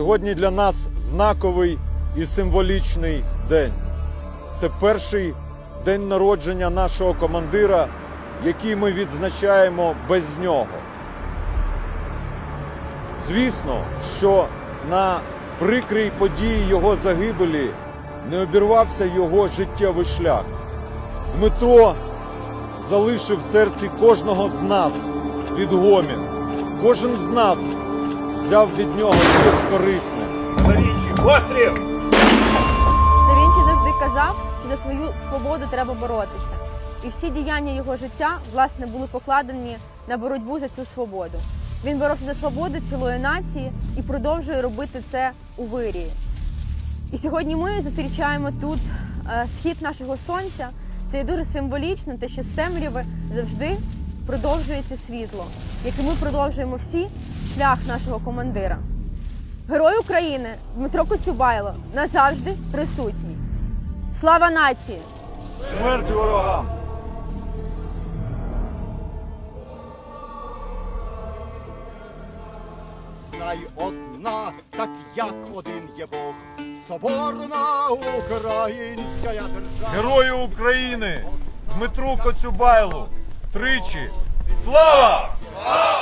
Сьогодні для нас знаковий і символічний день. Це перший день народження нашого командира, який ми відзначаємо без нього. Звісно, що на прикрій події його загибелі не обірвався його життєвий шлях. Дмитро залишив в серці кожного з нас відгомін. Кожен з нас взяв від нього щось корисне. Навічі, постріл! Та Вінчі завжди казав, що за свою свободу треба боротися. І всі діяння його життя, власне, були покладені на боротьбу за цю свободу. Він боровся за свободу цілої нації і продовжує робити це у вирії. І сьогодні ми зустрічаємо тут е, схід нашого сонця. Це є дуже символічно, те, що з темряви завжди продовжується світло, яким ми продовжуємо всі шлях нашого командира. Герой України Дмитро Коцюбайло назавжди присутній. Слава нації! Смерть ворогам! Знай одна, так як один є Бог, соборна українська держава. Герою України Дмитру Коцюбайлу тричі. Слава! Слава!